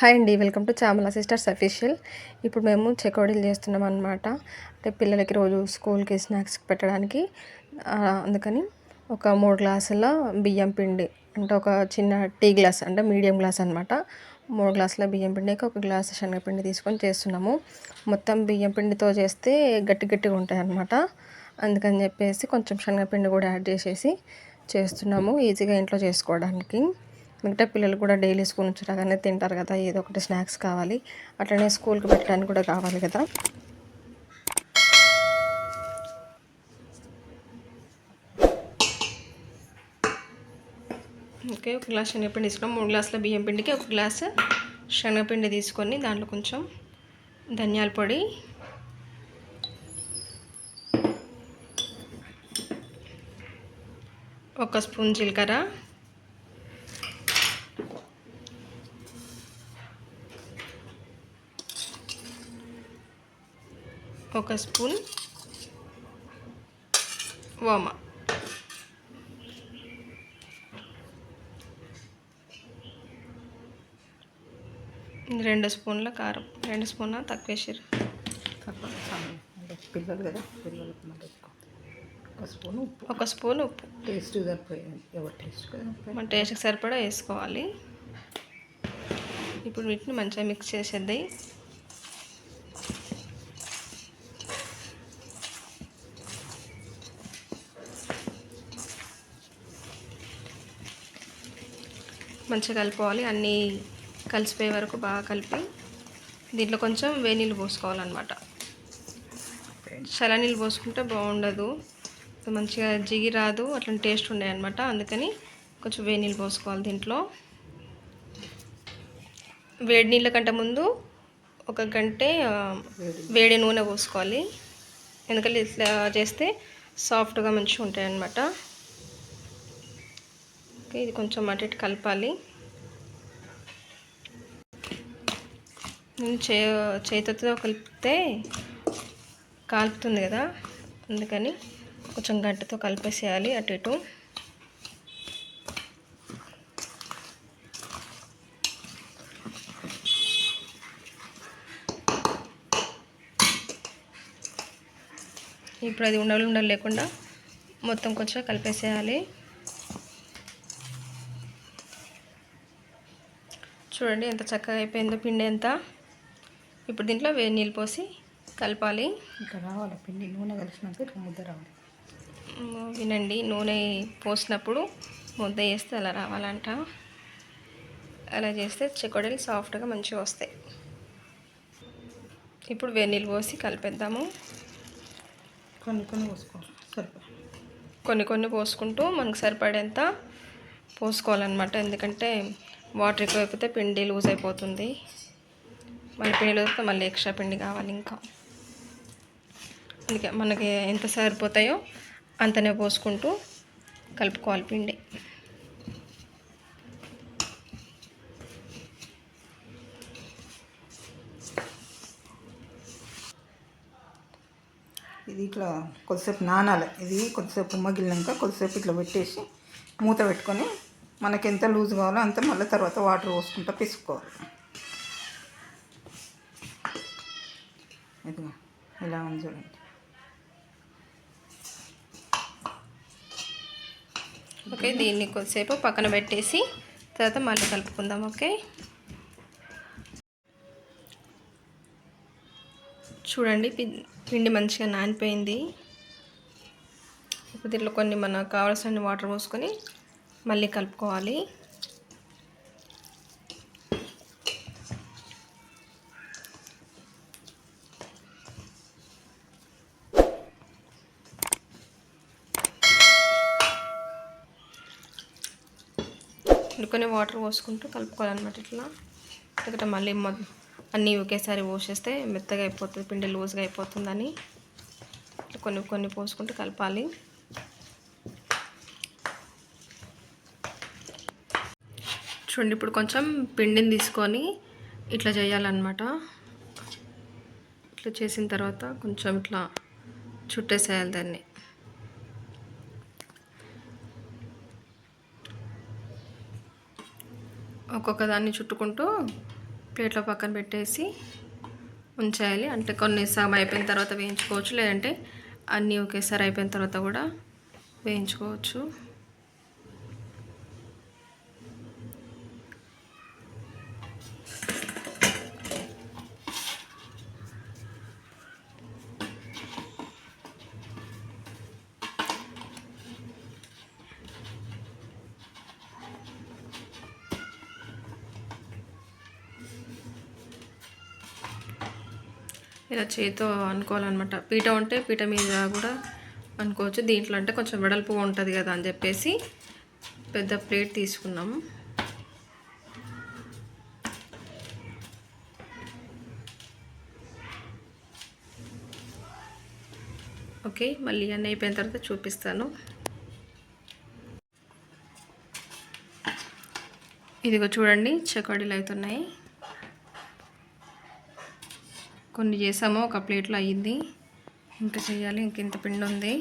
Hi అండి welcome to Chamala sisters official. ఇప్పుడు మేము చెకోడీలు చేస్తున్నాం అనమాట అంటే పిల్లలకి రోజు స్కూల్కి స్నాక్స్ పెట్టడానికి. అందుకని ఒక మూడు గ్లాసుల బియ్యం పిండి అంటే ఒక చిన్న టీ గ్లాస్ అంటే మీడియం గ్లాస్ అనమాట మూడు గ్లాసుల బియ్యం పిండికి ఒక గ్లాస్ శనగపిండి తీసుకొని చేస్తున్నాము. మొత్తం బియ్యం పిండితో చేస్తే గట్టి గట్టిగా ఉంటాయి అనమాట అందుకని చెప్పేసి కొంచెం శనగపిండి కూడా యాడ్ చేసేసి చేస్తున్నాము ఈజీగా ఇంట్లో చేసుకోవడానికి. మిగతా పిల్లలు కూడా డైలీ స్కూల్ నుంచి రాగానే తింటారు కదా ఏదో ఒకటి స్నాక్స్ కావాలి. అట్లనే స్కూల్కి పెట్టడానికి కూడా కావాలి కదా. ఓకే ఒక గ్లాస్ శనగపిండి తీసుకున్నాం. మూడు గ్లాసుల బియ్యం పిండికి ఒక గ్లాస్ శనగపిండి తీసుకొని దాంట్లో కొంచెం ధనియాల పొడి ఒక స్పూన్ జీలకర్ర ఒక స్పూన్ వామ. రెండు స్పూన్ల కారం. రెండు స్పూన్ల తక్కువ వేసారు పిల్లలు కదా పిల్లలకు ఒక స్పూన్ ఉప్పు. ఒక స్పూన్ ఉప్పు. టేస్ట్ సరిపోయింది ఎవరి టేస్ట్ మన టేస్ట్కి సరిపడా వేసుకోవాలి. ఇప్పుడు వీటిని మంచిగా మిక్స్ చేసేద్దాయి. మంచిగా కలుపుకోవాలి. అన్నీ కలిసిపోయే వరకు బాగా కలిపి దీంట్లో కొంచెం వేడి నీళ్ళు పోసుకోవాలన్నమాట. చలనీళ్ళు నీళ్ళు పోసుకుంటే బాగుండదు. మంచిగా జిగి రాదు. అట్లా టేస్ట్ ఉండే అనమాట అందుకని కొంచెం వేడి నీళ్ళు పోసుకోవాలి దీంట్లో. వేడి నీళ్ళ కంటే ముందు ఒక గంటే వేడి నూనె పోసుకోవాలి. ఎందుకంటే ఇట్లా చేస్తే సాఫ్ట్గా మంచిగా ఉంటాయి అన్నమాట ఓకే ఇది కొంచెం అటు ఇటు కలపాలి. నేను చే చేతితో కలిపితే కాలుపుతుంది కదా అందుకని కొంచెం గంటతో కలిపేసేయాలి అటు ఇటు. ఇప్పుడు అది ఉండలు ఉండలు లేకుండా మొత్తం కొంచెం కలిపేసేయాలి. చూడండి ఎంత చక్కగా అయిపోయిందో పిండి ఎంత. ఇప్పుడు దీంట్లో వేడి నీళ్ళు పోసి కలపాలి. ఇంకా రావాలి పిండి నూనె కలిసినాక ఇట్లా ముద్ద రావాలి. వినండి నూనె పోసినప్పుడు ముద్ద వేస్తే అలా రావాలంట. అలా చేస్తే చెకోడీలు సాఫ్ట్గా మంచిగా వస్తాయి. ఇప్పుడు వేడి నీళ్ళు పోసి కలిపేద్దాము. కొన్ని కొన్ని పోసుకోవాలి కొన్ని కొన్ని పోసుకుంటూ మనకు సరిపడేంత పోసుకోవాలన్నమాట. ఎందుకంటే వాటర్ ఎక్కువైపోతే పిండి లూజ్ అయిపోతుంది. మళ్ళీ పిండి లూజ్ మళ్ళీ ఎక్స్ట్రా పిండి కావాలి ఇంకా. అందుకే మనకి ఎంత సరిపోతాయో అంతనే పోసుకుంటూ కలుపుకోవాలి పిండి. ఇది ఇట్లా కొద్దిసేపు నానాలి. ఇది కొద్దిసేపు మగిలినాక కొద్దిసేపు ఇట్లా పెట్టేసి మూత పెట్టుకొని మనకి ఎంత లూజ్ కావాలో అంత మళ్ళీ తర్వాత వాటర్ పోసుకుంటా పిసుకోవాలి ఇదిగో ఇలా ఉంది చూడండి. ఓకే దీన్ని కొద్దిసేపు పక్కన పెట్టేసి తర్వాత మళ్ళీ కలుపుకుందాం ఓకే? చూడండి పి- పిండి మంచిగా నానిపోయింది. ఇప్పుడు దీంట్లో కొన్ని మనకు కావాల్సిన వాటర్ పోసుకొని మళ్ళీ కలుపుకోవాలి. కొన్ని వాటర్ పోసుకుంటూ కలుపుకోవాలన్నమాట ఇట్లా. ఎందుకంటే మళ్ళీ అన్నీ ఒకేసారి పోసేస్తే మెత్తగా అయిపోతుంది పిండి లూజ్గా అయిపోతుందని. కొన్ని కొన్ని పోసుకుంటూ కలపాలి. చూడండి ఇప్పుడు కొంచెం పిండిని తీసుకొని ఇట్లా చేయాలన్నమాట. ఇట్లా చేసిన తర్వాత కొంచెం ఇట్లా చుట్టేసేయాలి దాన్ని. ఒక్కొక్క దాన్ని చుట్టుకుంటూ ప్లేట్లో పక్కన పెట్టేసి ఉంచేయాలి. అంటే కొన్ని సగం అయిపోయిన తర్వాత వేయించుకోవచ్చు లేదంటే అన్నీ ఒకేసారి అయిపోయిన తర్వాత కూడా వేయించుకోవచ్చు. ఇలా చేతితో అనుకోవాలన్నమాట. పీట ఉంటే పీట మీద కూడా అనుకోవచ్చు. దీంట్లో అంటే కొంచెం వెడల్పు ఉంటుంది కదా అని చెప్పేసి పెద్ద ప్లేట్ తీసుకున్నాము. ఓకే మళ్ళీ అన్నీ అయిపోయిన తర్వాత చూపిస్తాను. ఇదిగో చూడండి చకోడీలు అవుతున్నాయి. కొన్ని చేసాము ఒక ప్లేట్లో అయ్యింది. ఇంకా చేయాలి ఇంక ఇంత పిండి ఉంది.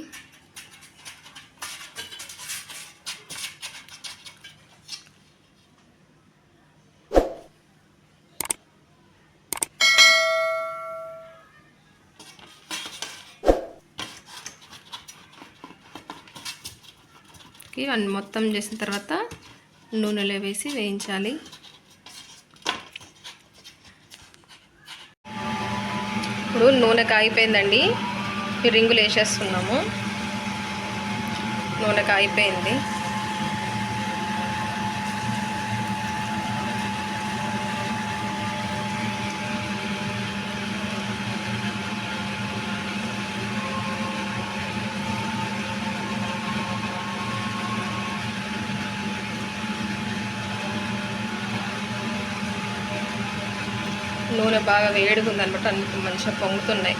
ఇవన్నీ మొత్తం చేసిన తర్వాత నూనెలో వేసి వేయించాలి. ఇప్పుడు నూనె కాగిపోయిందండి. రింగులు వేసేస్తున్నాము. నూనె కాగిపోయింది. నూనె బాగా వేడిగా ఉందనమాట అన్ని మంచిగా పొంగుతున్నాయి.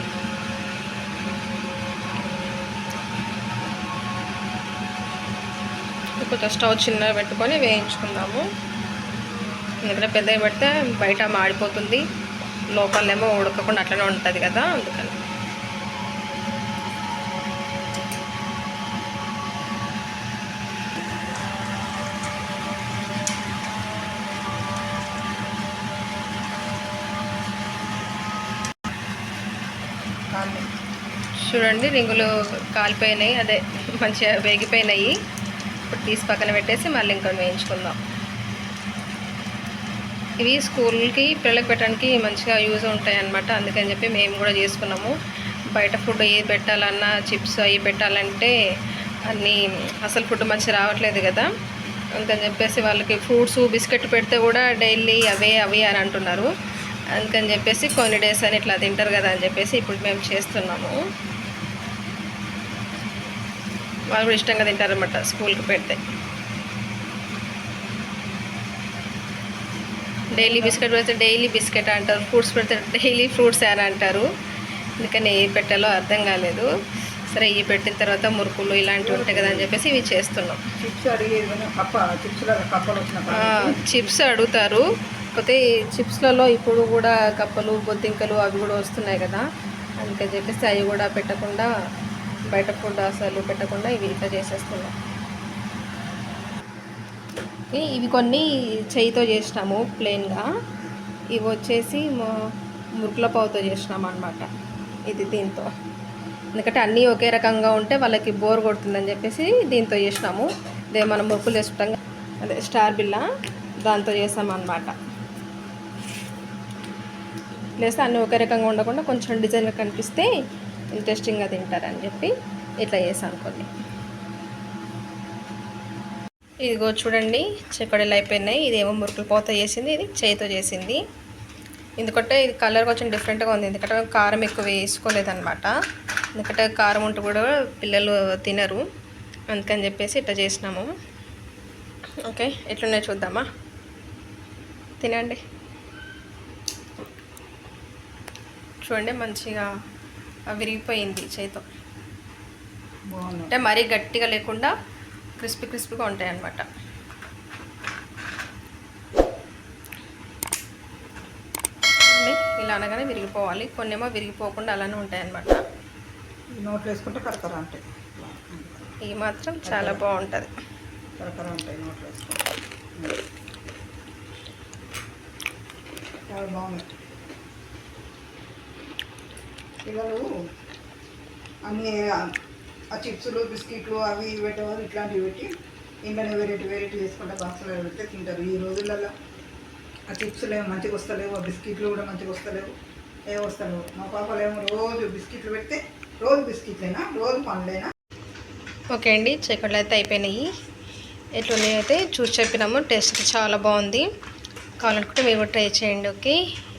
కొంచెం స్టవ్ చిన్నగా పెట్టుకొని వేయించుకుందాము. ఎందుకంటే పెద్దగా పెడితే బయట మాడిపోతుంది లోపలేమో ఉడకకుండా అట్లనే ఉంటుంది కదా అందుకని. చూడండి రింగులు కాలిపోయినాయి. అదే మంచిగా వేగిపోయినాయి. ఇప్పుడు తీసి పక్కన పెట్టేసి మళ్ళీ ఇంకొని వేయించుకుందాం. ఇవి స్కూల్కి పిల్లలకు పెట్టడానికి మంచిగా యూజ్ ఉంటాయి అన్నమాట. అందుకని చెప్పి మేము కూడా చేసుకున్నాము. బయట ఫుడ్ ఏది పెట్టాలన్నా చిప్స్ అవి పెట్టాలంటే అన్నీ అసలు ఫుడ్ మంచి రావట్లేదు కదా. అందుకని చెప్పేసి వాళ్ళకి ఫ్రూట్స్ బిస్కెట్ పెడితే కూడా డైలీ అవే అవి అని అంటున్నారు. అందుకని చెప్పేసి కొన్ని డేస్ అని ఇట్లా తింటారు కదా అని చెప్పేసి ఇప్పుడు మేము చేస్తున్నాము. వాళ్ళు కూడా ఇష్టంగా తింటారనమాట స్కూల్కి పెడితే. డైలీ బిస్కెట్ పెడితే డైలీ బిస్కెట్ అంటారు ఫ్రూట్స్ పెడితే డైలీ ఫ్రూట్స్ అని అంటారు. అందుకని ఏ పెట్టాలో అర్థం కాలేదు. సరే ఇవి పెట్టిన తర్వాత మురుకులు ఇలాంటివి ఉంటాయి కదా అని చెప్పేసి ఇవి చేస్తున్నాం. చిప్స్ అడుగుతారు. కాకపోతే చిప్స్లలో ఇప్పుడు కూడా కప్పలు బొద్దింకలు అవి కూడా వస్తున్నాయి కదా. అందుకని చెప్పేసి అవి కూడా పెట్టకుండా బయట ఫుడ్ అసలు పెట్టకుండా ఇవి ఇట్లా చేసేస్తున్నాం. ఇవి కొన్ని చేయితో చేసినాము ప్లెయిన్గా ఇవి వచ్చేసి మురుకుల పావుతో చేసినాం అనమాట ఇది దీంతో. ఎందుకంటే అన్నీ ఒకే రకంగా ఉంటే వాళ్ళకి బోర్ కొడుతుందని చెప్పేసి దీంతో చేసినాము. ఇదే మనం మురుకులు చేసుకుంటాం అదే స్టార్ బిల్లా దాంతో చేసాం అనమాట అన్నీ ఒకే రకంగా ఉండకుండా కొంచెం డిజైన్గా కనిపిస్తే ఇంట్రెస్టింగ్గా తింటారని చెప్పి ఇట్లా చేసాను కొన్ని. ఇదిగో చూడండి చెక్కడలు అయిపోయినాయి. ఇదేమో మురుకులు పోత చేసింది ఇది చేయితో చేసింది. ఎందుకంటే ఇది కలర్ కొంచెం డిఫరెంట్గా ఉంది. ఎందుకంటే కారం ఎక్కువ వేసుకోలేదనమాట ఎందుకంటే కారం ఉంటే కూడా పిల్లలు తినరు. అందుకని చెప్పేసి ఇట్లా చేసినాము. ఓకే ఎట్లున్నాయి చూద్దామా? తినండి. చూడండి మంచిగా విరిగిపోయింది చేతితో. అంటే మరీ గట్టిగా లేకుండా క్రిస్పీ క్రిస్పీగా ఉంటాయి అన్నమాట. చూడండి, ఇలా అనగానే విరిగిపోవాలి. కొన్ని ఏమో విరిగిపోకుండా అలానే ఉంటాయి అన్నమాట. నోట్లో వేసుకుంటే కరకర ఉంటాయి. ఇవి మాత్రం చాలా బాగుంటుంది. కరకర ఉంటాయి నోట్లో వేసుకుంటే. చాలా బాగున్నాయి. పిల్లలు అన్నీ ఆ చిప్స్లు బిస్కెట్లు అవి ఇవి పెట్టేవారు ఇట్లాంటివి పెట్టి ఇంట్లోనే వెరైటీ వెరైటీ చేసుకుంటే బాక్సులు పెడితే తింటారు. ఈ రోజులలో ఆ చిప్స్లు ఏమో మంచిగా వస్తలేవు ఆ బిస్కెట్లు కూడా మంచిగా వస్తలేవు ఏ వస్తలేవు. మా పాపలు ఏమో రోజు బిస్కెట్లు పెడితే రోజు బిస్కెట్లైనా రోజు పండ్లైనా. ఓకే అండి చీకట్లు అయితే అయిపోయినాయి. ఎట్లున్నాయి అయితే చూసి చెప్పినాము టేస్ట్ చాలా బాగుంది. కావాలనుకుంటే మీరు కూడా ట్రై చేయండి ఓకే?